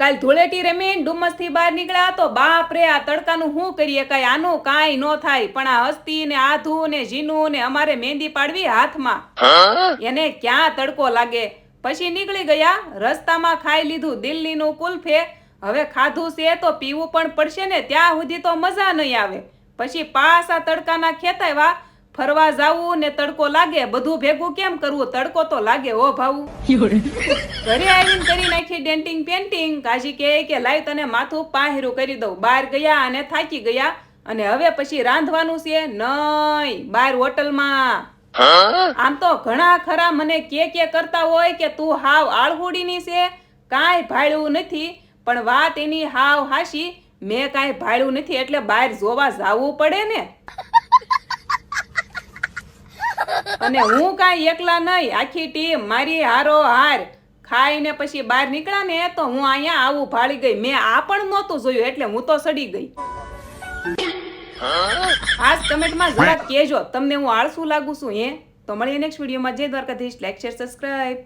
કાલ ધૂળેટી રમીને ડુમ્મસથી બહાર નીકળ્યા તો બાપ રે આ તડકાનું શું કરીએ કાંઈ? આનું કાંઈ ન થાય. પણ આ હસ્તી ને આધુ ને જીનું ને અમારે મહેંદી પાડવી હાથમાં. એને ક્યાં તડકો લાગે? પછી નીકળી ગયા, રસ્તામાં ખાઈ લીધું દિલ્હીનું કુલ્ફે. હવે ખાધું છે તો પીવું પણ પડશે ને, ત્યાં સુધી તો મજા નહીં આવે. પછી પાસ આ તડકાના ખેતાવ્યા ફરવા જાવું ને તડકો લાગે, બધું ભેગું કેમ કરવું? તડકો તો લાગે ઓ ભાવું ઘરે આવીને કરી નાખી ડેન્ટિંગ પેન્ટિંગ કાજી કહે કે લાઈ તને માથું પાહેરું કરી દઉં. બહાર ગયા અને થાકી ગયા. અને હવે પછી રાંધવાનું છે નહીં, બહાર હોટલમાં. આમ તો ઘણા ખરા મને કે કે કરતા હોય કે, તું હાવ આળહુડીની છે, કાંઈ ભાળ્યું નથી. પણ વાત એની હાવ હાશી, મેં કાંઈ ભાળ્યું નથી, એટલે બહાર જોવા જાવું પડે ને. અને હું કાંઈ એકલા નહીં આખી ટીમ મારી હારો હાર. ખાઈને પછી બહાર નીકળ્યા ને તો હું અહીંયા આવું ભાળી ગઈ. મેં આ પણ નહોતું જોયું એટલે હું તો સડી ગઈ. આજ કમેન્ટમાં જરાક કહેજો તમને હું આળસુ લાગુ છું હે? તો મળીએ નેક્સ્ટ વિડીયોમાં જય દ્વારકાધીશ. Like share subscribe